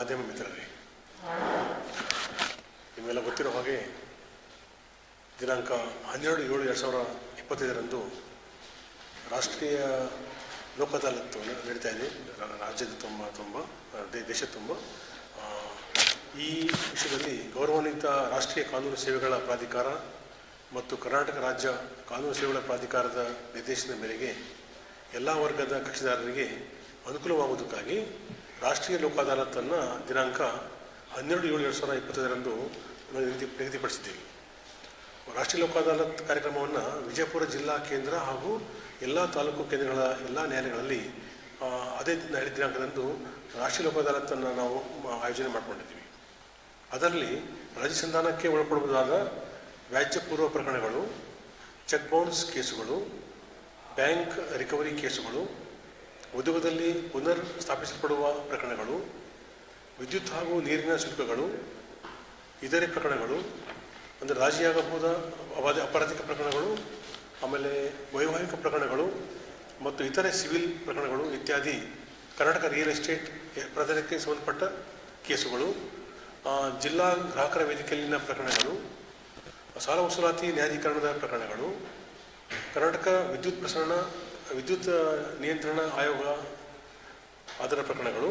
ಮಾಧ್ಯಮ ಮಿತ್ರರೇ ನಿಮ್ಮೆಲ್ಲ ಗೊತ್ತಿರೋ ಹಾಗೆ ದಿನಾಂಕ ಹನ್ನೆರಡು ಏಳು ಎರಡು ಸಾವಿರ ಇಪ್ಪತ್ತೈದರಂದು ರಾಷ್ಟ್ರೀಯ ಲೋಕ ಅದಾಲತ್ತು ನಡೀತಾ ಇದೆ. ರಾಜ್ಯದ ತುಂಬ ತುಂಬ ಆ, ದೇ- ದೇಶದ ತುಂಬ ಈ ವಿಷಯದಲ್ಲಿ ಗೌರವಾನ್ವಿತ ರಾಷ್ಟ್ರೀಯ ಕಾನೂನು ಸೇವೆಗಳ ಪ್ರಾಧಿಕಾರ ಮತ್ತು ಕರ್ನಾಟಕ ರಾಜ್ಯ ಕಾನೂನು ಸೇವೆಗಳ ಪ್ರಾಧಿಕಾರದ ನಿರ್ದೇಶನದ ಮೇರೆಗೆ ಎಲ್ಲ ವರ್ಗದ ಕಕ್ಷಿದಾರರಿಗೆ ಅನುಕೂಲವಾಗುವುದಕ್ಕಾಗಿ ರಾಷ್ಟ್ರೀಯ ಲೋಕ ಅದಾಲತನ್ನು ದಿನಾಂಕ ಹನ್ನೆರಡು ಏಳು ಎರಡು ಸಾವಿರದ ಇಪ್ಪತ್ತೈದರಂದು ನಿಗದಿ ನಿಗದಿಪಡಿಸಿದ್ದೀವಿ. ರಾಷ್ಟ್ರೀಯ ಲೋಕ ಅದಾಲತ್ ಕಾರ್ಯಕ್ರಮವನ್ನು ವಿಜಯಪುರ ಜಿಲ್ಲಾ ಕೇಂದ್ರ ಹಾಗೂ ಎಲ್ಲ ತಾಲೂಕು ಕೇಂದ್ರಗಳ ಎಲ್ಲ ನ್ಯಾಯಾಲಯಗಳಲ್ಲಿ ಅದೇ ದಿನ- ದಿನಾಂಕದಂದು ರಾಷ್ಟ್ರೀಯ ಲೋಕ ಅದಾಲತನ್ನು ನಾವು ಆಯೋಜನೆ ಮಾಡಿಕೊಂಡಿದ್ದೀವಿ. ಅದರಲ್ಲಿ ರಾಜ್ಯ ಸಂಧಾನಕ್ಕೆ ಒಳಪಡಬಹುದಾದ ವ್ಯಾಜ್ಯಪೂರ್ವ ಪ್ರಕರಣಗಳು, ಚೆಕ್ ಬೌನ್ಸ್ ಕೇಸುಗಳು, ಬ್ಯಾಂಕ್ ರಿಕವರಿ ಕೇಸುಗಳು ಉದ್ಯೋಗದಲ್ಲಿ ಪುನರ್ ಸ್ಥಾಪಿಸಲ್ಪಡುವ ಪ್ರಕರಣಗಳು, ವಿದ್ಯುತ್ ಹಾಗೂ ನೀರಿನ ಶುಲ್ಕಗಳು, ಇತರೆ ಪ್ರಕರಣಗಳು, ಅಂದರೆ ರಾಜಿಯಾಗಬಹುದ ಅಪರಾಧ, ಅಪರಾಧಿಕ ಪ್ರಕರಣಗಳು, ಆಮೇಲೆ ವೈವಾಹಿಕ ಪ್ರಕರಣಗಳು ಮತ್ತು ಇತರೆ ಸಿವಿಲ್ ಪ್ರಕರಣಗಳು ಇತ್ಯಾದಿ, ಕರ್ನಾಟಕ ರಿಯಲ್ ಎಸ್ಟೇಟ್ ಅಪರಾಧಕ್ಕೆ ಸಂಬಂಧಪಟ್ಟ ಕೇಸುಗಳು ಜಿಲ್ಲಾ ಗ್ರಾಹಕರ ವೇದಿಕೆಯಲ್ಲಿನ ಪ್ರಕರಣಗಳು, ಸಾಲ ವಸೂಲಾತಿ ನ್ಯಾಯಾಧೀಕರಣದ ಪ್ರಕರಣಗಳು, ಕರ್ನಾಟಕ ವಿದ್ಯುತ್ ಪ್ರಸರಣ ವಿದ್ಯುತ್ ನಿಯಂತ್ರಣ ಆಯೋಗ, ಅದರ ಪ್ರಕರಣಗಳು,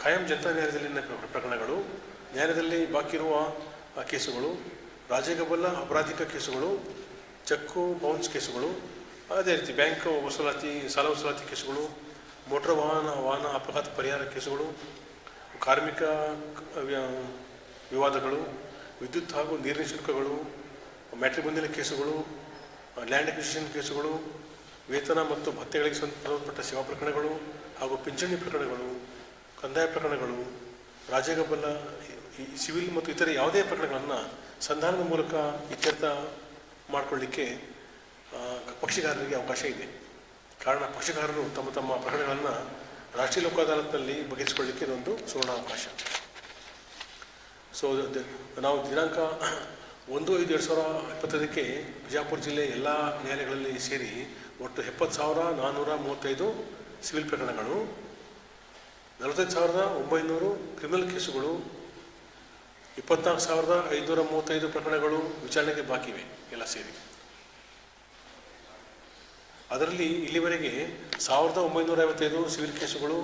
ಖಾಯಂ ಜನತಾ ನ್ಯಾಯಾಲಯದಲ್ಲಿನ ಪ್ರಕರಣಗಳು, ನ್ಯಾಯಾಲಯದಲ್ಲಿ ಬಾಕಿ ಇರುವ ಕೇಸುಗಳು ರಾಜಗಬಲ್ಲ ಅಪರಾಧಿಕ ಕೇಸುಗಳು, ಚೆಕ್ಕು, ಬೌನ್ಸ್ ಕೇಸುಗಳು, ಅದೇ ರೀತಿ ಬ್ಯಾಂಕ್ ವಸೂಲಾತಿ, ಸಾಲ ವಸೂಲಾತಿ ಕೇಸುಗಳು, ಮೋಟಾರ್ ವಾಹನ ವಾಹನ ಅಪಘಾತ ಪರಿಹಾರ ಕೇಸುಗಳು, ಕಾರ್ಮಿಕ ವಿವಾದಗಳು, ವಿದ್ಯುತ್ ಹಾಗೂ ನೀರಿನ ಶುಲ್ಕಗಳು ಬಂದಿನ ಕೇಸುಗಳು, ಲ್ಯಾಂಡ್ ಅಕ್ವಿಸಿಷನ್ ಕೇಸುಗಳು ವೇತನ ಮತ್ತು ಭತ್ಯೆಗಳಿಗೆ ಸಂಬಂಧಪಟ್ಟ ಸೇವಾ ಪ್ರಕರಣಗಳು ಹಾಗೂ ಪಿಂಚಣಿ ಪ್ರಕರಣಗಳು, ಕಂದಾಯ ಪ್ರಕರಣಗಳು, ರಾಜಗಬ್ಬಲ ಸಿವಿಲ್ ಮತ್ತು ಇತರೆ ಯಾವುದೇ ಪ್ರಕರಣಗಳನ್ನು ಸಂಧಾನದ ಮೂಲಕ ಇತ್ಯರ್ಥ ಮಾಡಿಕೊಳ್ಳಿಕ್ಕೆ ಪಕ್ಷಿಗಾರರಿಗೆ ಅವಕಾಶ ಇದೆ. ಕಾರಣ ಪಕ್ಷಿಗಾರರು ತಮ್ಮ ತಮ್ಮ ಪ್ರಕರಣಗಳನ್ನು ರಾಷ್ಟ್ರೀಯ ಲೋಕ ಅದಾಲತ್ನಲ್ಲಿ ಬಗೆಹರಿಸಿಕೊಳ್ಳಿಕ್ಕೆ ಇದೊಂದು ಸುವರ್ಣಾವಕಾಶ ಸೊ ನಾವು ದಿನಾಂಕ ಒಂದು ಐದು ಎರಡು ಸಾವಿರ ಇಪ್ಪತ್ತೈದಕ್ಕೆ ಬಿಜಾಪುರ ಜಿಲ್ಲೆ ಎಲ್ಲ ನ್ಯಾಯಾಲಯಗಳಲ್ಲಿ ಸೇರಿ ಒಟ್ಟು ಎಪ್ಪತ್ತು ಸಾವಿರ ನಾನ್ನೂರ ಮೂವತ್ತೈದು ಸಿವಿಲ್ ಪ್ರಕರಣಗಳು, ನಲವತ್ತೈದು ಸಾವಿರದ ಒಂಬೈನೂರು ಕ್ರಿಮಿನಲ್ ಕೇಸುಗಳು, ಇಪ್ಪತ್ನಾಲ್ಕು ಸಾವಿರದ ಐದುನೂರ ಮೂವತ್ತೈದು ಪ್ರಕರಣಗಳು ವಿಚಾರಣೆಗೆ ಬಾಕಿ ಇವೆ ಎಲ್ಲ ಸೇರಿ. ಅದರಲ್ಲಿ ಇಲ್ಲಿವರೆಗೆ ಸಾವಿರದ ಒಂಬೈನೂರ ಐವತ್ತೈದು ಸಿವಿಲ್ ಕೇಸುಗಳು,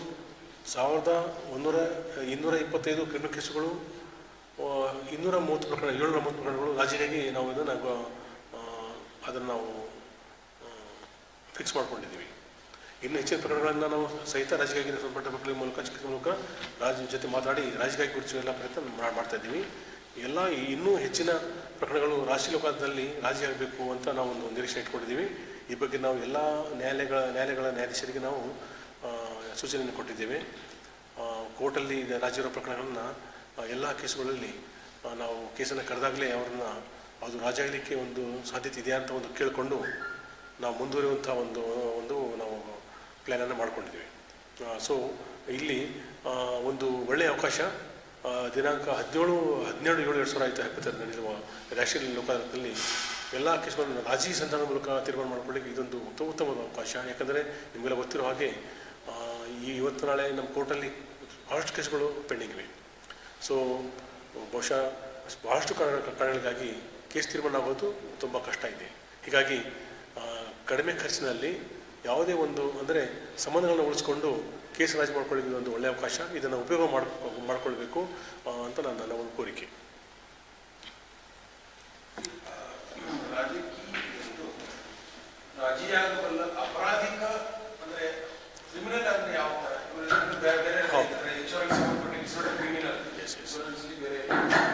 ಸಾವಿರದ ಒಂದೂರ, ಇನ್ನೂರ ಇಪ್ಪತ್ತೈದು ಕ್ರಿಮಿನಲ್ ಕೇಸುಗಳು ಇನ್ನೂರ ಮೂವತ್ತು ಪ್ರಕರಣ, ಏಳ್ನೂರ ಮೂವತ್ತು ಪ್ರಕರಣಗಳು ರಾಜಿಯಾಗಿ ನಾವು ಇದನ್ನು ಅದನ್ನು ನಾವು ಫಿಕ್ಸ್ ಮಾಡ್ಕೊಂಡಿದ್ದೀವಿ ಇನ್ನು ಹೆಚ್ಚಿನ ಪ್ರಕರಣಗಳನ್ನು ನಾವು ಸಹಿತ ರಾಜಕೀಯ ಸಂಬಂಧಪಟ್ಟ ಮಕ್ಕಳ ಮೂಲಕ ಚಿಕಿತ್ಸೆ ಮೂಲಕ ರಾಜ್ಯ ಜೊತೆ ಮಾತಾಡಿ ರಾಜಕೀಯ ಕುರಿತು ಎಲ್ಲ ಪ್ರಯತ್ನ ಮಾಡ್ತಾ ಇದ್ದೀವಿ. ಎಲ್ಲ ಇನ್ನೂ ಹೆಚ್ಚಿನ ಪ್ರಕರಣಗಳು ರಾಷ್ಟ್ರೀಯ ಲೋಕದಲ್ಲಿ ರಾಜಿ ಆಗಬೇಕು ಅಂತ ನಾವು ಒಂದು ನಿರೀಕ್ಷೆ ಇಟ್ಕೊಂಡಿದ್ದೀವಿ. ಈ ಬಗ್ಗೆ ನಾವು ಎಲ್ಲ ನ್ಯಾಯಾಲಯಗಳ ನ್ಯಾಯಾಲಯಗಳ ನ್ಯಾಯಾಧೀಶರಿಗೆ ನಾವು ಸೂಚನೆಯನ್ನು ಕೊಟ್ಟಿದ್ದೇವೆ. ಕೋರ್ಟಲ್ಲಿ ಈಗ ರಾಜ್ಯ ಇರೋ ಪ್ರಕರಣಗಳನ್ನು ಎಲ್ಲ ಕೇಸುಗಳಲ್ಲಿ ನಾವು ಕೇಸನ್ನು ಕರೆದಾಗಲೇ ಅವ್ರನ್ನ, ಅದು ರಾಜಿ ಆಗಲಿಕ್ಕೆ ಒಂದು ಸಾಧ್ಯತೆ ಇದೆಯಾ ಅಂತ ಒಂದು ಕೇಳಿಕೊಂಡು ನಾವು ಮುಂದುವರಿಯುವಂಥ ಒಂದು ಒಂದು ನಾವು ಪ್ಲ್ಯಾನನ್ನು ಮಾಡ್ಕೊಂಡಿದ್ದೀವಿ. ಸೊ ಇಲ್ಲಿ ಒಂದು ಒಳ್ಳೆಯ ಅವಕಾಶ ದಿನಾಂಕ ಹದಿನೇಳು ಹದಿನೇಳು, ಏಳು, ಎರಡು ಸಾವಿರ ಆಯಿತು ಎಪ್ಪತ್ತೆರಡು ನಡೆಯುವ ರಾಷ್ಟ್ರೀಯ ಲೋಕಾಯುಕ್ತದಲ್ಲಿ ಎಲ್ಲ ಕೇಸುಗಳನ್ನು ರಾಜಿ ಸಂಧಾನದ ಮೂಲಕ ತೀರ್ಮಾನ ಮಾಡಿಕೊಳ್ಳಿಕ್ಕೆ ಇದೊಂದು ಉತ್ತಮ ಉತ್ತಮವಾದ ಅವಕಾಶ. ಯಾಕಂದರೆ ನಿಮಗೆಲ್ಲ ಗೊತ್ತಿರೋ ಹಾಗೆ ಈ ಇವತ್ತು ನಾಳೆ ನಮ್ಮ ಕೋರ್ಟಲ್ಲಿ ಬಹಳಷ್ಟು ಕೇಸ್ಗಳು ಪೆಂಡಿಂಗ್ ಇವೆ. ಸೊ ಬಹುಶಃ ಬಹಳಷ್ಟು ಕಾರಣ, ಕಾರಣಗಳಿಗಾಗಿ ಕೇಸ್ ತೀರ್ಮಾನ ಆಗೋದು ತುಂಬ ಕಷ್ಟ ಇದೆ. ಹೀಗಾಗಿ ಕಡಿಮೆ ಖರ್ಚಿನಲ್ಲಿ ಯಾವುದೇ ಒಂದು, ಅಂದರೆ ಸಂಬಂಧಗಳನ್ನು ಉಳಿಸ್ಕೊಂಡು ಕೇಸ್ ರಾಜಿ ಮಾಡ್ಕೊಳ್ಳೋದು ಒಂದು ಒಳ್ಳೆಯ ಅವಕಾಶ. ಇದನ್ನು ಉಪಯೋಗ ಮಾಡ್ಕೊ, ಮಾಡ್ಕೊಳ್ಬೇಕು ಅಂತ ನನ್ನ ನನ್ನ ಒಂದು ಕೋರಿಕೆ ರಾಜಕೀಯ ಇದು ರಾಜಿಯಾಗಬಲ್ಲ ಅಪರಾಧಿಕ ಅಂದ್ರೆ ಕ್ರಿಮಿನಲ್ ಅಂದ್ರೆ ಯಾವ ತರ ಇವ್ರೆಲ್ಲರೂ ಬೇರೆ ಬೇರೆ ಹೌದು. ಇನ್ಶೂರೆನ್ಸ್ ಸಂಬಂಧಪಟ್ಟ insurance criminal Yes, yes. Insurance ಬೇರೆ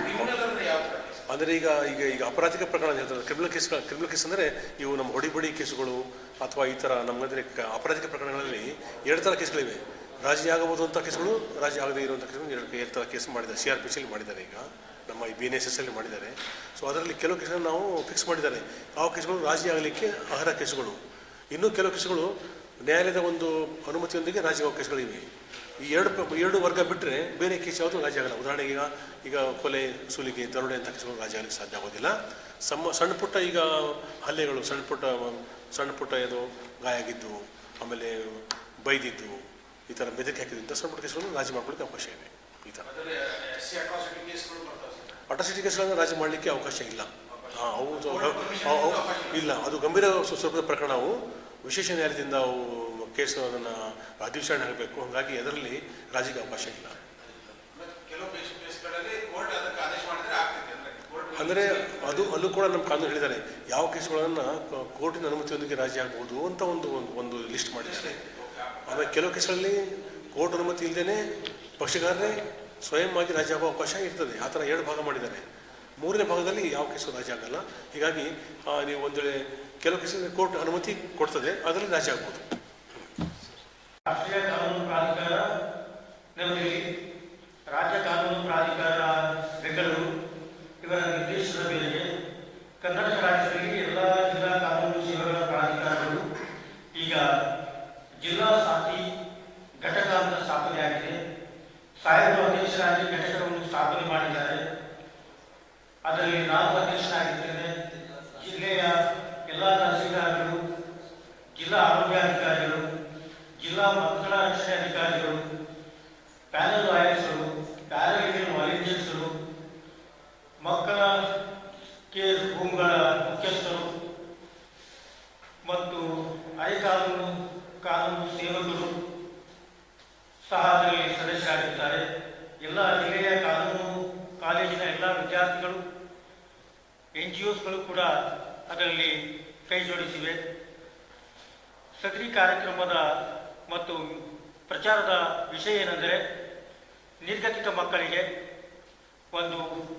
ಕ್ರಿಮಿನಲ್ ಅಂದ್ರೆ ಯಾವ ತರ ಅಂದರೆ ಈಗ ಈಗ ಈಗ ಅಪರಾಧಿಕ ಪ್ರಕರಣ ಹೇಳ್ತಾರೆ. ಕ್ರಿಮಿನಲ್ ಕೇಸ್ ಕ್ರಿಮಿನಲ್ ಕೇಸ್ ಅಂದರೆ ಇವು ನಮ್ಮ ಹೊಡಿಬಡಿ ಕೇಸುಗಳು ಅಥವಾ ಈ ಥರ ನಮ್ಮಂದರೆ ಅಪರಾಧಿಕ ಪ್ರಕರಣಗಳಲ್ಲಿ ಎರಡು ಥರ ಕೇಸ್ಗಳಿವೆ. ರಾಜಿ ಆಗಬಹುದು ಅಂತ ಕೇಸುಗಳು, ರಾಜಿ ಆಗದೇ ಇರುವಂಥ ಕೇಸುಗಳು ಎರಡು ಎರಡು ಥರ ಕೇಸ್ ಮಾಡಿದ್ದಾರೆ. ಸಿ ಆರ್ ಪಿ ಸಿಲಿ ಮಾಡಿದ್ದಾರೆ ಈಗ. ನಮ್ಮ ಈ ಬಿ ಎನ್ ಎಸ್ ಎಸ್ ಅಲ್ಲಿ ಮಾಡಿದ್ದಾರೆ. ಸೊ ಅದರಲ್ಲಿ ಕೆಲವು ಕೇಸುಗಳು ನಾವು ಫಿಕ್ಸ್ ಮಾಡಿದ್ದಾರೆ. ಆ ಕೇಸುಗಳು ರಾಜಿ ಆಗಲಿಕ್ಕೆ ಅರ್ಹ ಕೇಸುಗಳು. ಇನ್ನೂ ಕೆಲವು ಕೇಸುಗಳು ನ್ಯಾಯಾಲಯದ ಒಂದು ಅನುಮತಿಯೊಂದಿಗೆ ರಾಜಿ ಆಗೋ ಕೇಸುಗಳಿವೆ. ಈ ಎರಡು ಎರಡು ವರ್ಗ ಬಿಟ್ಟರೆ ಬೇರೆ ಕೇಸ್ ಯಾವುದು ರಾಜಿ ಆಗಲ್ಲ. ಉದಾಹರಣೆಗೆ ಈಗ ಈಗ ಕೊಲೆ ಸುಲಿಗೆ ದರೋಡೆ ಅಂತ ಕೇಸ್ಗಳು ರಾಜಿ ಆಗಲಿಕ್ಕೆ ಸಾಧ್ಯ ಆಗೋದಿಲ್ಲ. ಸಮ ಸಣ್ಣ ಪುಟ್ಟ ಈಗ ಹಲ್ಲೆಗಳು ಸಣ್ಣ ಪುಟ್ಟ ಸಣ್ಣ ಪುಟ್ಟ ಏನೋ ಗಾಯ ಆಗಿದ್ದು ಆಮೇಲೆ ಬೈದಿದ್ದು ಈ ಥರ ಬೆದರಿಕೆ ಹಾಕಿದ್ದು ಇಂಥ ಸಣ್ಣ ಪುಟ್ಟ ಕೇಸ್ಗಳನ್ನು ರಾಜಿ ಮಾಡ್ಕೊಳ್ಳಿಕ್ಕೆ ಅವಕಾಶ ಇದೆ. ಈ ಥರ ಅಟ್ರಾಸಿಟಿ ಕೇಸ್ಗಳನ್ನು ರಾಜಿ ಮಾಡಲಿಕ್ಕೆ ಅವಕಾಶ ಇಲ್ಲ. ಹಾಂ ಅವು ಇಲ್ಲ. ಅದು ಗಂಭೀರ ಸ್ವ- ಸ್ವರೂಪದ ಪ್ರಕರಣವು ವಿಶೇಷ ನ್ಯಾಯಾಲಯದಿಂದ ಅವು ಕೇಸ್ ಅದನ್ನು ಅಧಿವಿಚಾರಣೆ ಆಗಬೇಕು ಹಾಗಾಗಿ ಅದರಲ್ಲಿ ರಾಜಿಗೆ ಅವಕಾಶ ಇಲ್ಲ. ಅಂದ್ರೆ ಅದು, ಅಲ್ಲೂ ಕೂಡ ನಮ್ಮ ಕಾನೂನು ಹೇಳಿದ್ದಾರೆ, ಯಾವ ಕೇಸುಗಳನ್ನು ಕೋರ್ಟಿನ ಅನುಮತಿಯೊಂದಿಗೆ ರಾಜಿ ಆಗ್ಬೋದು ಅಂತ ಒಂದು ಒಂದು ಒಂದು ಲಿಸ್ಟ್ ಮಾಡಿದ್ದಾರೆ. ಆಮೇಲೆ ಕೆಲವು ಕೇಸುಗಳಲ್ಲಿ ಕೋರ್ಟ್ ಅನುಮತಿ ಇಲ್ಲದೇ ಪಕ್ಷಗಾರರೇ ಸ್ವಯಂ ಆಗಿ ರಾಜಿ ಆಗೋ ಅವಕಾಶ ಇರ್ತದೆ. ಆ ಥರ ಎರಡು ಭಾಗ ಮಾಡಿದ್ದಾರೆ. ಮೂರನೇ ಭಾಗದಲ್ಲಿ ಯಾವ ಕೇಸು ರಾಜಿ ಆಗಲ್ಲ. ಹೀಗಾಗಿ ನೀವು ಒಂದು ಕೆಲವು ಕೇಸಲ್ಲಿ ಕೋರ್ಟ್ ಅನುಮತಿ ಕೊಡ್ತದೆ, ಅದರಲ್ಲಿ ರಾಜಿ ಆಗ್ಬೋದು. ರಾಷ್ಟ್ರೀಯ ಕಾನೂನು ಪ್ರಾಧಿಕಾರ ನವದೆಹಲಿ ರಾಜ್ಯ ಕಾನೂನು ಪ್ರಾಧಿಕಾರ ಬೆಂಗಳೂರು ಇವರ ನಿರ್ದೇಶನದ ಮೇರೆಗೆ ಕರ್ನಾಟಕ ರಾಜ್ಯದಲ್ಲಿ ಎಲ್ಲ ಜಿಲ್ಲಾ ಕಾನೂನು ಸೇವೆಗಳ ಪ್ರಾಧಿಕಾರಗಳು ಈಗ ಜಿಲ್ಲಾ ಸಾತಿ ಘಟಕ ಅಂತ ಸ್ಥಾಪನೆಯಾಗಿದೆ ಸಾಹೇಬರು ಅಧ್ಯಕ್ಷರಾಗಿ ಘಟಕವನ್ನು ಸ್ಥಾಪನೆ ಮಾಡಿದ್ದಾರೆ. ಅದರಲ್ಲಿ ನಾನು ಅಧ್ಯಕ್ಷನಾಗಿದ್ದೇನೆ ಜಿಲ್ಲೆಯ ಎಲ್ಲ ತಹಸೀಲ್ದಾರ್ಗಳು ಜಿಲ್ಲಾ ಆರೋಗ್ಯಾಧಿಕಾರಿಗಳು ಜಿಲ್ಲಾ ಮಕ್ಕಳ ರಕ್ಷಣೆ ಅಧಿಕಾರಿಗಳು, ಪ್ಯಾನಲ್ ಲಾಯರ್ಸ್ಗಳು ಪ್ಯಾರಾಲೀಗಲ್ ವಾಲಂಟಿಯರ್ಸ್ಗಳು ಮಕ್ಕಳ ಕೇರ್ ಹೋಮ್ಗಳ ಮುಖ್ಯಸ್ಥರು ಮತ್ತು ಐ ಕಾನೂನು ಕಾನೂನು ಸೇವಕರು ಸಹ ಅದರಲ್ಲಿ ಸದಸ್ಯರಾಗಿದ್ದಾರೆ. ಎಲ್ಲ ಜಿಲ್ಲೆಯ ಕಾನೂನು ಕಾಲೇಜಿನ ಎಲ್ಲ ವಿದ್ಯಾರ್ಥಿಗಳು ಎನ್ ಜಿ ಓಸ್ಗಳು ಕೂಡ ಅದರಲ್ಲಿ ಕೈ ಜೋಡಿಸಿವೆ. ಸದರಿ ಕಾರ್ಯಕ್ರಮದ ಮತ್ತು ಪ್ರಚಾರದ ವಿಷಯ ಏನೆಂದರೆ ನಿರ್ಗತಿಕ ಮಕ್ಕಳಿಗೆ ಒಂದು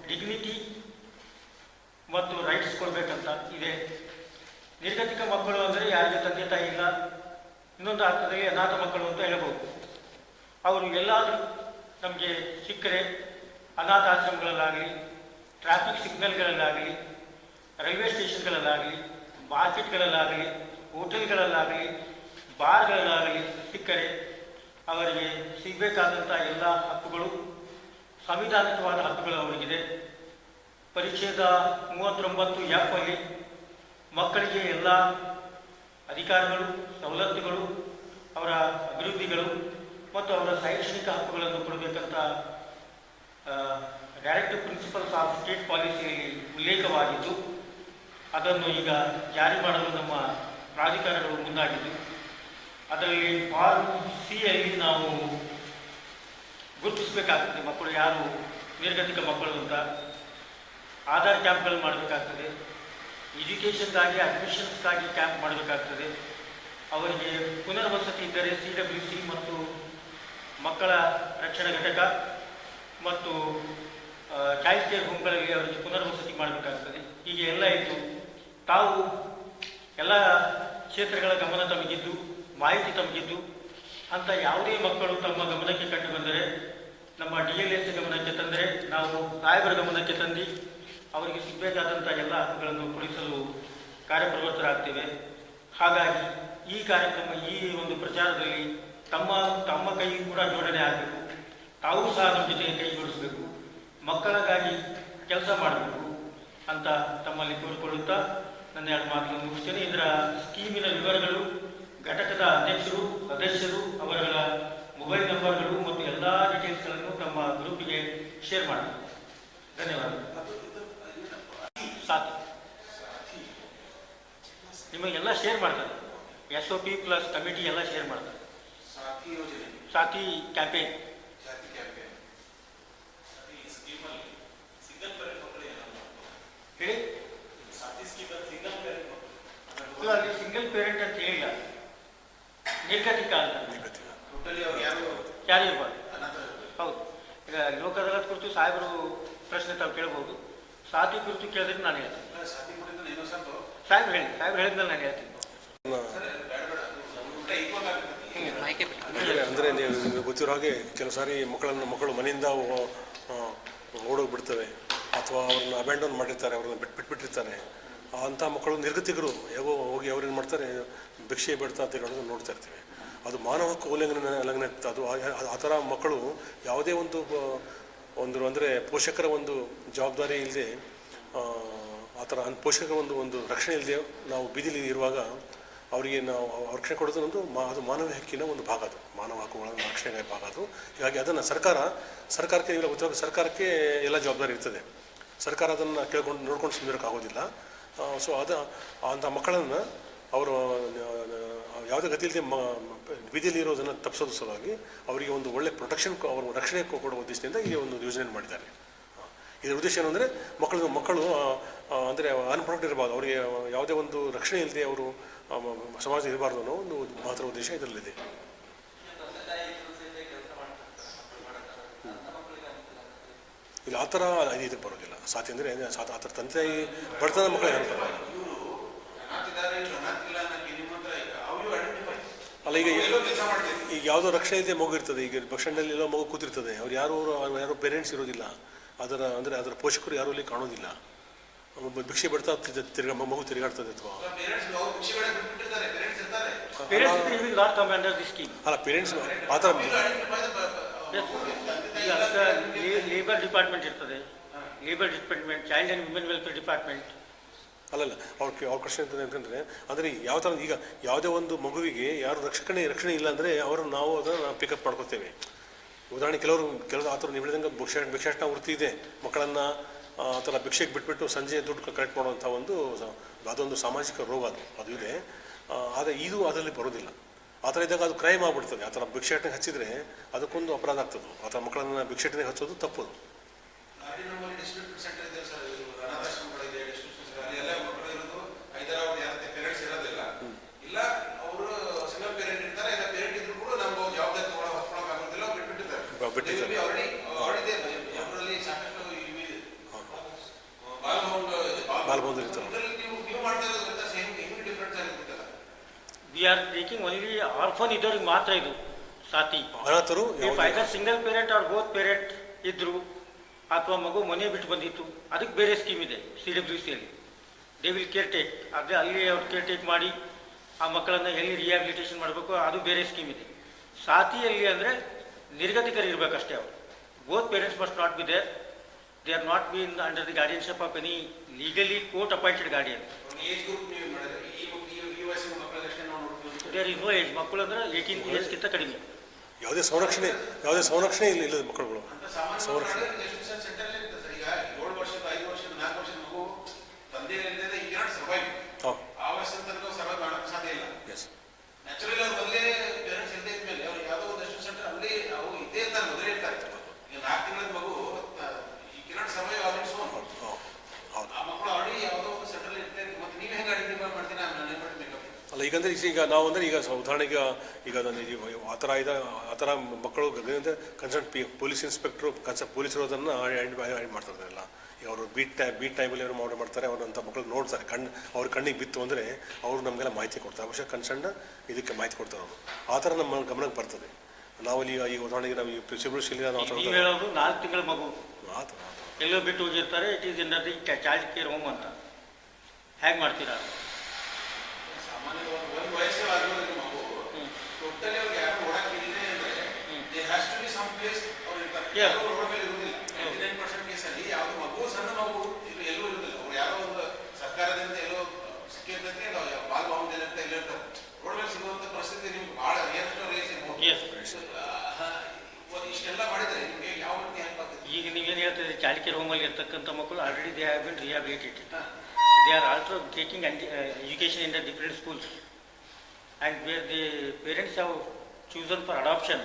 ಡಿಗ್ನಿಟಿ ಮತ್ತು ರೈಟ್ಸ್ ಕೊಡಬೇಕಂತ ಇದೆ. ನಿರ್ಗತಿಕ ಮಕ್ಕಳು ಅಂದರೆ ಯಾರಿಗೆ ತಂದೆ ತಾಯಿ ಇಲ್ಲ, ಇನ್ನೊಂದು ಅರ್ಥದಲ್ಲಿ ಅನಾಥ ಮಕ್ಕಳು ಅಂತ ಹೇಳ್ಬೋದು ಅವರು ಎಲ್ಲಾದರೂ ನಮಗೆ ಸಿಕ್ಕರೆ ಅನಾಥ ಆಶ್ರಮಗಳಲ್ಲಾಗಲಿ ಟ್ರಾಫಿಕ್ ಸಿಗ್ನಲ್ಗಳಲ್ಲಾಗಲಿ ರೈಲ್ವೆ ಸ್ಟೇಷನ್ಗಳಲ್ಲಾಗಲಿ ಮಾರ್ಕೆಟ್ಗಳಲ್ಲಾಗಲಿ ಹೋಟೆಲ್ಗಳಲ್ಲಾಗಲಿ ಬಾರ್ಗಳಲ್ಲಾಗಲಿ ಸಿಕ್ಕರೆ ಅವರಿಗೆ ಸಿಗಬೇಕಾದಂಥ ಎಲ್ಲ ಹಕ್ಕುಗಳು, ಸಂವಿಧಾನಿಕವಾದ ಹಕ್ಕುಗಳು ಅವರಿಗಿದೆ. ಪರಿಚ್ಛೇದ ಮೂವತ್ತೊಂಬತ್ತು ಯಾಪಲ್ಲಿ ಮಕ್ಕಳಿಗೆ ಎಲ್ಲ ಅಧಿಕಾರಗಳು, ಸವಲತ್ತುಗಳು, ಅವರ ಅಭಿವೃದ್ಧಿಗಳು ಮತ್ತು ಅವರ ಶೈಕ್ಷಣಿಕ ಹಕ್ಕುಗಳನ್ನು ಕೊಡಬೇಕಂತ ಡೈರೆಕ್ಟಿವ್ ಪ್ರಿನ್ಸಿಪಲ್ಸ್ ಆಫ್ ಸ್ಟೇಟ್ ಪಾಲಿಸಿಯಲ್ಲಿ ಉಲ್ಲೇಖವಾಗಿದ್ದು, ಅದನ್ನು ಈಗ ಜಾರಿ ಮಾಡಲು ನಮ್ಮ ಪ್ರಾಧಿಕಾರಗಳು ಮುಂದಾಗಿದ್ದು. ಅದರಲ್ಲಿ ಫಾರ್ಮ್ ಸಿ ಅಲ್ಲಿ ನಾವು ಗುರುತಿಸಬೇಕಾಗ್ತದೆ ಮಕ್ಕಳು ಯಾರು, ನಿರ್ಗತಿಕ ಮಕ್ಕಳು ಅಂತ. ಆಧಾರ್ ಕ್ಯಾಂಪ್ಗಳು ಮಾಡಬೇಕಾಗ್ತದೆ. ಎಜುಕೇಷನ್ಗಾಗಿ ಅಡ್ಮಿಷನ್ಸ್ಗಾಗಿ ಕ್ಯಾಂಪ್ ಮಾಡಬೇಕಾಗ್ತದೆ. ಅವರಿಗೆ ಪುನರ್ವಸತಿ ಇದ್ದರೆ ಸಿ ಡಬ್ಲ್ಯೂ ಸಿ ಮತ್ತು ಮಕ್ಕಳ ರಕ್ಷಣಾ ಘಟಕ ಮತ್ತು ಚೈಲ್ಡ್ ಕೇರ್ ಹೋಮ್ಗಳಲ್ಲಿ ಅವರಿಗೆ ಪುನರ್ವಸತಿ ಮಾಡಬೇಕಾಗ್ತದೆ. ಹೀಗೆ ಎಲ್ಲ ಇದ್ದು, ತಾವು ಎಲ್ಲ ಕ್ಷೇತ್ರಗಳ ಗಮನ ತಮಗಿದ್ದು ಮಾಹಿತಿ ತಮಗಿದ್ದು, ಅಂತ ಯಾವುದೇ ಮಕ್ಕಳು ತಮ್ಮ ಗಮನಕ್ಕೆ ಕಂಡು ಬಂದರೆ ನಮ್ಮ ಡಿ ಎಲ್ ಎಸ್ ಗಮನಕ್ಕೆ ತಂದರೆ, ನಾವು ಸಾಹೇಬರ ಗಮನಕ್ಕೆ ತಂದು ಅವರಿಗೆ ಸಿಗಬೇಕಾದಂಥ ಎಲ್ಲ ಹಕ್ಕುಗಳನ್ನು ಕೊಡಿಸಲು ಕಾರ್ಯಪ್ರವೃತ್ತರಾಗ್ತೇವೆ. ಹಾಗಾಗಿ ಈ ಕಾರ್ಯಕ್ರಮ ಈ ಒಂದು ಪ್ರಚಾರದಲ್ಲಿ ತಮ್ಮ ತಮ್ಮ ಕೈ ಕೂಡ ಜೋಡಣೆ ಆಗಬೇಕು. ತಾವು ಸಹ ನಮ್ಮ ಜೊತೆ ಕೈ ಜೋಡಿಸಬೇಕು. ಮಕ್ಕಳಿಗಾಗಿ ಕೆಲಸ ಮಾಡಬೇಕು ಅಂತ ತಮ್ಮಲ್ಲಿ ಕೋರಿಕೊಳ್ಳುತ್ತಾ ನನ್ನ ಎರಡು ಮಾತುಗಳನ್ನು ಮುಗಿಸ್ತೇನೆ. ಇದರ ಸ್ಕೀಮಿನ ವಿವರಗಳು ಘಟಕದ ಅಧ್ಯಕ್ಷರು ಸದಸ್ಯರು ಅವರ ಮೊಬೈಲ್ ನಂಬರ್ಗಳು ಮತ್ತು ಎಲ್ಲ ಡೀಟೇಲ್ಸ್ಗಳನ್ನು ತಮ್ಮ ಗ್ರೂಪಿಗೆ ಶೇರ್ ಮಾಡಿ. ಧನ್ಯವಾದ ಸಾಥಿ ನಿಮಗೆಲ್ಲ ಶೇರ್ ಮಾಡ್ತಾರೆ. S O P plus committee ಎಲ್ಲ ಶೇರ್ ಮಾಡ್ತಾರೆ. ಸಾಥಿ ಕ್ಯಾಂಪೇನ್ ಹೇಳಿ? ಸಿಂಗಲ್ ಪೇರೆಂಟ್ ಅಂತ ಹೇಳಿಲ್ಲ. ನಿರ್ಗತಿಕ ಅಂತ. ಯಾರು ಇರ್ಬಾರ್ದು ಹೌದು. ಈಗ ಲೋಕ ಅದಾಲತ್ ಕುರಿತು ಸಾಹೇಬರು ಪ್ರಶ್ನೆ ತಾವು ಕೇಳಬಹುದು ಸಾಥಿ ಕುರಿತು ಕೇಳಿದ್ರೆ ನಾನು ಹೇಳ್ತೀನಿ. ಸಾಹೇಬ್ರು ಹೇಳಿ ಸಾಹೇಬ್ರು ಹೇಳಿದ್ಮೇಲೆ ನಾನು ಹೇಳ್ತೀನಿ. ಸರ್ ಬೇಡ ಬೇಡ ಅದು ಊಟ ಆಗುತ್ತೆ ಅಂದರೆ ನೀವು ನಿಮಗೆ ಗೊತ್ತಿರೋ ಹಾಗೆ ಕೆಲವು ಸಾರಿ ಮಕ್ಕಳನ್ನು ಮಕ್ಕಳು ಮನೆಯಿಂದ ಓಡೋಗಿ ಬಿಡ್ತವೆ ಓಡೋಗ್ಬಿಡ್ತವೆ. ಅಥವಾ ಅವ್ರನ್ನ ಅಬ್ಯಾಂಡನ್ ಮಾಡಿರ್ತಾರೆ ಅವ್ರನ್ನ ಬಿಟ್ಟು ಬಿಟ್ಬಿಟ್ಟಿರ್ತಾರೆ. ಅಂಥ ಮಕ್ಕಳು, ನಿರ್ಗತಿಕರು ಹೇಗೋ ಹೋಗಿ ಅವ್ರೇನು ಮಾಡ್ತಾರೆ, ಭಿಕ್ಷೆ ಬಿಡ್ತಾ ಹೇಳೋದು ನೋಡ್ತಾ ಇರ್ತೀವಿ. ಅದು ಮಾನವ ಹಕ್ಕು ಉಲ್ಲಂಘನೆ ಉಲ್ಲಂಘನೆ. ಅದು ಆ- ಥರ ಮಕ್ಕಳು ಯಾವುದೇ ಒಂದು ಒಂದು ಅಂದರೆ ಪೋಷಕರ ಒಂದು ಜವಾಬ್ದಾರಿ ಇಲ್ಲದೆ, ಆ ಥರ ಪೋಷಕರ ಒಂದು ಒಂದು ರಕ್ಷಣೆ ಇಲ್ಲದೆ ನಾವು ಬೀದಿಲಿ ಇರುವಾಗ ಅವರಿಗೆ ನಾವು ರಕ್ಷಣೆ ಕೊಡೋದು ಒಂದು ಮಾ, ಅದು ಮಾನವ ಹಕ್ಕಿನ ಒಂದು ಭಾಗ ಅದು. ಮಾನವ ಹಕ್ಕುಗಳ ರಕ್ಷಣೆಯ ಭಾಗ ಅದು. ಹೀಗಾಗಿ ಅದನ್ನು ಸರ್ಕಾರ, ಸರ್ಕಾರಕ್ಕೆ ಇಲ್ಲ ಗೊತ್ತಾಗ ಸರ್ಕಾರಕ್ಕೆ ಎಲ್ಲ ಜವಾಬ್ದಾರಿ ಇರ್ತದೆ. ಸರ್ಕಾರ ಅದನ್ನು ಕೇಳ್ಕೊಂಡು, ನೋಡ್ಕೊಂಡು ಸುಮ್ಮನಿರೋಕ್ಕಾಗೋದಿಲ್ಲ ಸೊ ಅದು ಅಂಥ ಮಕ್ಕಳನ್ನು ಅವರು ಯಾವುದೇ ಗತಿ ಇಲ್ಲದೆ ಮ, ಬೀದಿಯಲ್ಲಿ ಇರೋದನ್ನು ತಪ್ಪಿಸೋದ್ರ ಸಲುವಾಗಿ ಅವರಿಗೆ ಒಂದು ಒಳ್ಳೆ ಪ್ರೊಟೆಕ್ಷನ್ ಅವ್ರ ರಕ್ಷಣೆ ಕೊಡುವ ಉದ್ದೇಶದಿಂದ ಈ ಒಂದು ಯೋಜನೆ ಮಾಡಿದ್ದಾರೆ. ಇದರ ಉದ್ದೇಶ ಏನು ಅಂದರೆ ಮಕ್ಕಳು ಮಕ್ಕಳು ಅಂದರೆ ಅನ್ಪ್ರೊಟೆಕ್ಟ್ ಇರಬಾರ್ದು. ಅವರಿಗೆ ಯಾವುದೇ ಒಂದು ರಕ್ಷಣೆ ಇಲ್ಲದೆ ಅವರು ಸಮಾಜ ಇರಬಾರ್ದು ಅನ್ನೋ ಒಂದು ಮಾತ್ರ ಉದ್ದೇಶ ಇದರಲ್ಲಿದೆ. ಇಲ್ಲ ಆ ಥರ ಇದಕ್ಕೆ ಬರೋದಿಲ್ಲ. ಸಾಥಿ ಅಂದರೆ ಸಾಥ ಆ ಥರ ತಂದೆ ತಾಯಿ ಬಡತನ ಮಕ್ಕಳು ಯಾರು ಬರೋಲ್ಲ ಐಡೆಂಟಿಫೈ ಅಲ್ಲ ಈಗ ಈಗ ಯಾವುದೋ ರಕ್ಷಣೆ ಇದೆ ಮಗು ಇರ್ತದೆ. ಈಗ ಬಸ್ ಸ್ಟ್ಯಾಂಡಲ್ಲಿ ಎಲ್ಲೋ ಮಗು ಕೂತಿರ್ತದೆ. ಅವ್ರು ಯಾರು ಅವ್ರು ಯಾರೋ ಪೇರೆಂಟ್ಸ್ ಇರೋದಿಲ್ಲ. ಅದರ ಅಂದರೆ ಅದರ ಪೋಷಕರು ಯಾರೂ ಅಲ್ಲಿ ಕಾಣೋದಿಲ್ಲ. ಒಬ್ಬ ಭಿಕ್ಷೆ ಬಿಡ್ತಾ ತಿರ್ಗ- ತಿರ್ಗಾ ಮಗು ತಿರುಗಾಡ್ತದೆ ಅಥವಾ? ಅಲ್ಲ ಪೇರೆಂಟ್ಸ್ ಆ ಥರ ಈಗ ಲೇಬರ್ ಡಿಪಾರ್ಟ್ಮೆಂಟ್ ಇರ್ತದೆ. Labour department child and women welfare department ಅಲ್ಲಲ್ಲ ಅವ್ರ ಅವ್ರ ಇರ್ತದೆ ಅಂತಂದ್ರೆ ಅಂದರೆ ಯಾವ ಥರ ಈಗ ಯಾವುದೇ ಒಂದು ಮಗುವಿಗೆ ಯಾರು ರಕ್ಷಣೆ ರಕ್ಷಣೆ ಇಲ್ಲ ಅಂದರೆ ಅವರು ನಾವು ಅದನ್ನು ಪಿಕಪ್ ಮಾಡ್ಕೊತೇವೆ. ಉದಾಹರಣೆ ಕೆಲವರು ಕೆಲವರು ಆ ಥರ ನೀವು ಹೇಳಿದಂಗೆ ಭಿಕ್ಷಾ ವೃತ್ತಿ ಇದೆ. ಮಕ್ಕಳನ್ನು, ಆ ಥರ ಭಿಕ್ಷೆಗೆ ಬಿಟ್ಬಿಟ್ಟು ಸಂಜೆ ದುಡ್ಡು ಕಲೆಕ್ಟ್ ಮಾಡುವಂಥ ಒಂದು ಅದೊಂದು ಸಾಮಾಜಿಕ ರೋಗ ಅದು ಅದು ಇದೆ. ಆದರೆ ಇದು ಅದರಲ್ಲಿ ಬರೋದಿಲ್ಲ. ಆ ಥರ ಇದ್ದಾಗ ಅದು ಕ್ರೈಮ್ ಆಗ್ಬಿಡ್ತದೆ. ಆ ಥರ ಭಿಕ್ಷಾಟನೆಗೆ ಹಚ್ಚಿದರೆ ಅದಕ್ಕೊಂದು ಅಪರಾಧ ಆಗ್ತದೆ. ಆ ಥರ ಮಕ್ಕಳನ್ನು ಭಿಕ್ಷಾಟನೆ ಹಚ್ಚೋದು ತಪ್ಪದು ಪೇರೆಂಟ್ ಇರ್ತಾರೆ we are taking only orphan ಇದ್ದವ್ರಿಗೆ ಮಾತ್ರ ಇದು Saathi. ಅನಾಥರು either single parent or both parent ಇದ್ರು ಅಥವಾ ಮಗು ಮನೆ ಬಿಟ್ಟು ಬಂದಿತ್ತು ಅದಕ್ಕೆ ಬೇರೆ ಸ್ಕೀಮ್ ಇದೆ ಸಿ ಡಬ್ಲ್ಯೂ ಸಿಯಲ್ಲಿ ದೇ ವಿಲ್ ಕೇರ್ ಟೇಕ್ ಅದೇ ಅಲ್ಲಿ ಅವ್ರು ಕೇರ್ ಟೇಕ್ ಮಾಡಿ ಆ ಮಕ್ಕಳನ್ನು ಎಲ್ಲಿ ರಿಹ್ಯಾಬಿಲಿಟೇಷನ್ ಮಾಡಬೇಕು ಅದು ಬೇರೆ ಸ್ಕೀಮ್ ಇದೆ. ಸಾತಿಯಲ್ಲಿ ಅಂದರೆ ನಿರ್ಗತಿಕರು ಇರಬೇಕಷ್ಟೇ ಅವರು. Both parents must not be there they are not be in under the guardianship of any legally court appointed guardian age group ನೀವು ಈ ಈ- ಈ ವಯಸ್ಸಿನ ಮಕ್ಕಳಷ್ಟೇ ನಾವು ನೋಡ್ತೀವಿ ದೇರ್ ಇಸ್ ನೋ ಏಜ್ ಮಕ್ಕಳು ಅಂದ್ರೆ ಏಯ್ಟೀನ್ ಇಯರ್ಸ್ಗಿಂತ ಕಡಿಮೆ. ಯಾವುದೇ ಸಂರಕ್ಷಣೆ ಯಾವುದೇ ಸಂರಕ್ಷಣೆ ಇಲ್ಲ ಇಲ್ಲದ ಮಕ್ಕಳುಗಳು. ಸಂರಕ್ಷಣೆ. ಎಜುಕೇಶನ್ ಸೆಂಟರ್ ಇರ್ತದೆ ಸರ್ ಈಗ ಏಳು ವರ್ಷದ ಐದು ವರ್ಷದ ನಾಲ್ಕು ವರ್ಷದ ಮಗು ತಂದೆ ಇಲ್ಲದೆ ಈ ಕ್ಯಾನ್ ಸರ್ವೈವ್ ಹಾಂ ಆ ವಯಸ್ಸಿನ ತನಕ ಸರ್ವೈವ್ ಮಾಡೋಕ್ಕೆ ಸಾಧ್ಯ ಇಲ್ಲ ಎಸ್ ನ್ಯಾಚುರಲಿ ಅವ್ರು ಮೊದಲೇ ಪೇರೆಂಟ್ಸ್ ಇಲ್ಲದೆ ಇದ್ಮೇಲೆ ಅವ್ರು ಯಾವುದೋ ಒಂದು ಎಜುಕೇಶನ್ ಸೆಂಟರ್ ಅಲ್ಲಿ ಅವು ಇದ್ದೇ ಇರ್ತಾರೆ ಮೊದಲೇ ಇರ್ತಾರೆ ಈಗ ನಾಲ್ಕು ತಿಂಗಳ ಮಗು ಈ ಕಿರಣ್ ಸರ್ವೈವ್ ಆಲ್ರೆಡಿ ಸೋನ್ ಹೌದು ಹೌದು ಹೌದು ಆ ಮಕ್ಕಳು ಆಲ್ರೆಡಿ ಯಾವುದೋ ಒಂದು ಸೆಂಟರ್ ಇರ್ತಾರೆ ಮತ್ತೆ ನೀವು ಹೆಂಗೆ ಐಡೆಂಟಿಫೈ ಮಾಡ್ತೀನಿ ನಾನು ಏನು ಮಾಡ್ಬೇಕು ಅಲ್ಲ ಈಗಂದ್ರೆ ಈಗ ನಾವು ಅಂದರೆ ಈಗ ಉದಾಹರಣೆಗೆ ಈಗ ನಾನು ಆ ಥರ ಇದೆ ಆ ಥರ ಮಕ್ಕಳು ಕನ್ಸರ್ನ್ ಪಿ ಪೊಲೀಸ್ ಇನ್ಸ್ಪೆಕ್ಟ್ರು ಕನ್ಸ ಪೊಲೀಸರು ಅದನ್ನು ಐಡೆಂಟಿಫೈ ಮಾಡ್ತಾರೆ ಎಲ್ಲ ಈಗ ಅವರು ಬೀಟ್ ಟೈಮ್ ಬೀಟ್ ಟೈಮಲ್ಲಿ ಅವರು ಮಾಡಿ ಮಾಡ್ತಾರೆ ಅವರು ಅಂಥ ಮಕ್ಕಳು ನೋಡ್ತಾರೆ ಕಣ್ಣು ಅವ್ರ ಕಣ್ಣಿಗೆ ಬಿತ್ತು ಅಂದರೆ ಅವರು ನಮಗೆಲ್ಲ ಮಾಹಿತಿ ಕೊಡ್ತಾರೆ. ಅವಶ್ಯ ಕನ್ಸರ್ನ್ ಇದಕ್ಕೆ ಮಾಹಿತಿ ಕೊಡ್ತಾರೆ ಅವರು. ಆ ಥರ ನಮ್ಮ ಗಮನಕ್ಕೆ ಬರ್ತದೆ. ನಾವು ಈಗ ಈಗ ಉದಾಹರಣೆಗೆ ನಾವು ಈ ಪ್ರಿನ್ಸಿಪಲ್ ಶೈಲಿ ನಾವು ನಾಲ್ಕು ತಿಂಗಳ ಮಗು. ಎಲ್ಲೋ ಬಿಟ್ಟು ಹೋಗಿರ್ತಾರೆ it is in charge care home ಅಂತ. ಹೇಗೆ ಮಾಡ್ತೀರಾ? ಪರಿಸ್ಥಿತಿ ನಿಮ್ಗೆ ರೇಸ್ ಎಸ್ ಇಷ್ಟೆಲ್ಲ ಮಾಡಿದ್ರೆ ನಿಮಗೆ ಯಾವ ರೀತಿ ಈಗ ನೀವೇನು ಹೇಳ್ತಿದ್ರಿ ಚೈಲ್ಡ್ ಕೇರ್ ಹೋಮಲ್ಲಿ ಇರ್ತಕ್ಕಂಥ ಮಕ್ಕಳು already they have been rehabilitated they are also taking education in the different schools and where the parents have chosen for adoption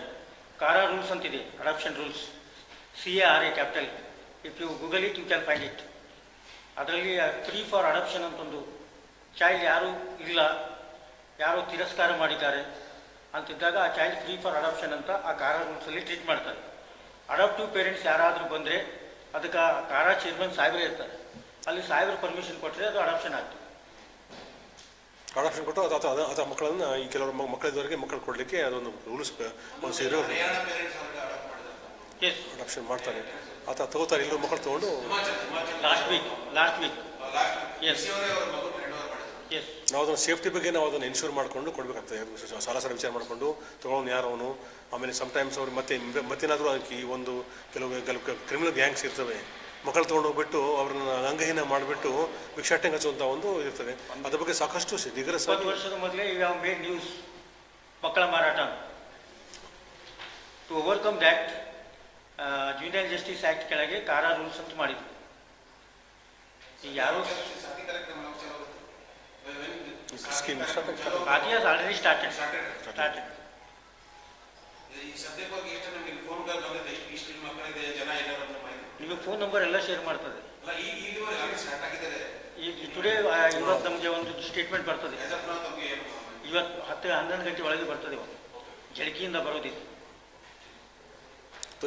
CARA rules ಅಂತಿದೆ adoption rules C A R A capital if you Google it you can find it ಅದರಲ್ಲಿ free for adoption ಅಂತೊಂದು child ಯಾರು ಇಲ್ಲ ಯಾರೋ ತಿರಸ್ಕಾರ ಮಾಡಿದ್ದಾರೆ ಅಂತಿದ್ದಾಗ ಆ child free for adoption ಅಂತ ಆ ಕಾರಾ ರೂಲ್ಸಲ್ಲಿ ಟ್ರೀಟ್ ಮಾಡ್ತಾರೆ. ಅಡಾಪ್ಟಿವ್ ಪೇರೆಂಟ್ಸ್ ಯಾರಾದರೂ ಬಂದರೆ ಅದಕ್ಕೆ ಆ ಕಾರಾ ಚೇರ್ಮನ್ ಸಾಹೇಬ್ರೇ ಇರ್ತಾರೆ. ಅಲ್ಲಿ ಸಾಹೇಬ್ರ ಪರ್ಮಿಷನ್ ಕೊಟ್ಟರೆ ಅದು ಅಡಾಪ್ಷನ್ ಆಗ್ತದೆ ಅಡಾಪ್ಷನ್ ಕೊಟ್ಟು ಅದು ಅದು ಅದು ಆ ಮಕ್ಕಳನ್ನು ಈ ಕೆಲವರು ಮಕ್ಕಳಿದ್ದವರಿಗೆ ಮಕ್ಕಳು ಕೊಡಲಿಕ್ಕೆ ಅದೊಂದು ರೂಲ್ಸ್ ಒಂದು ಸೇರೋ ಪೇರೆಂಟ್ಸ್ ಅಡಾಪ್ಟ್ ಮಾಡಿದ್ದಾರೆ. ಎಸ್ ಅಡಾಪ್ಷನ್ ಮಾಡ್ತಾರೆ. ಆತ ತಗೋತಾರೆ ಇಲ್ಲೂ ಮಕ್ಕಳು ತೊಗೊಂಡು last week last week yes ನಾವು ಅದನ್ನು ಸೇಫ್ಟಿ ಬಗ್ಗೆ ನಾವು ಅದನ್ನು ಇನ್ಶೂರ್ ಮಾಡಿಕೊಂಡು ಕೊಡಬೇಕಾಗ್ತದೆ ಸಾಲ ಸಲ ವಿಚಾರ ಮಾಡಿಕೊಂಡು ತೊಗೊಳೋನು ಯಾರು ಅವನು? ಆಮೇಲೆ ಸಮ್ಟೈಮ್ಸ್ ಅವ್ರು ಮತ್ತೆ ಮತ್ತೇನಾದರೂ ಅದಕ್ಕೆ ಈ ಒಂದು ಕೆಲವು ಕೆಲವು ಕ್ರಿಮಿನಲ್ ಗ್ಯಾಂಗ್ಸ್ ಇರ್ತವೆ. ಮಕ್ಕಳು ತೊಗೊಂಡು ಹೋಗ್ಬಿಟ್ಟು ಅವ್ರನ್ನ ಅಂಗಹೀನ ಮಾಡಿಬಿಟ್ಟು ಭಿಕ್ಷಾಟನೆ ಹಚ್ಚುವಂಥ ಒಂದು ಇರ್ತದೆ ಅದ್ರ ಬಗ್ಗೆ ಸಾಕಷ್ಟು ಇಪ್ಪತ್ತು ವರ್ಷದ ಮೊದಲೇ ನ್ಯೂಸ್ ಮಕ್ಕಳ ಮಾರಾಟ. To overcome that junior justice act ಕೆಳಗೆ ಕಾರಾ ರೂಲ್ಸ್ ಅಂತ ಮಾಡಿದ್ರು. ಯಾರು ಫೋನ್ಗಳು ಬಂದಿದೆ started? ಜನ ಇದ್ದಾರೆ started. Started. ನಿಮಗೆ ಫೋನ್ ನಂಬರ್ ಎಲ್ಲ ಶೇರ್ ಮಾಡ್ತದೆ ಈಗ ಟುಡೇ ಇವತ್ತು ನಮಗೆ ಒಂದು ಸ್ಟೇಟ್ಮೆಂಟ್ ಬರ್ತದೆ ಇವತ್ತು ಹತ್ತು, ಹನ್ನೊಂದು ಗಂಟೆ ಒಳಗೆ ಬರ್ತದೆ ಇವತ್ತು ಜಳಕಿಯಿಂದ ಬರೋದಿದೆ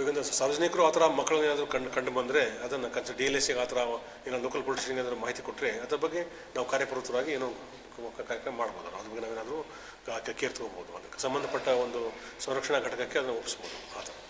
ಈಗ ಸಾರ್ವಜನಿಕರು ಆ ಥರ ಮಕ್ಕಳನ್ನ ಏನಾದರೂ ಕಂಡು ಕಂಡು ಬಂದರೆ ಅದನ್ನು ಕನ್ಸ ಡಿ ಎಲ್ ಎಸ್ ಆ ಥರ ಏನೋ ಲೋಕಲ್ ಪೊಲೀಸ್ ಏನಾದರೂ ಮಾಹಿತಿ ಕೊಟ್ಟರೆ ಅದ್ರ ಬಗ್ಗೆ ನಾವು ಕಾರ್ಯಪ್ರವೃತ್ತರಾಗಿ ಏನೋ ಕಾರ್ಯಕ್ರಮ ಮಾಡ್ಬೋದು. ಅದ್ರ ಬಗ್ಗೆ ನಾವೇನಾದರೂ ಕೇರ್ ತೊಗೋಬೋದು. ಅದಕ್ಕೆ ಸಂಬಂಧಪಟ್ಟ ಒಂದು ಸಂರಕ್ಷಣಾ ಘಟಕಕ್ಕೆ ಅದನ್ನು ಒಪ್ಪಿಸ್ಬೋದು ಆ ಥರ.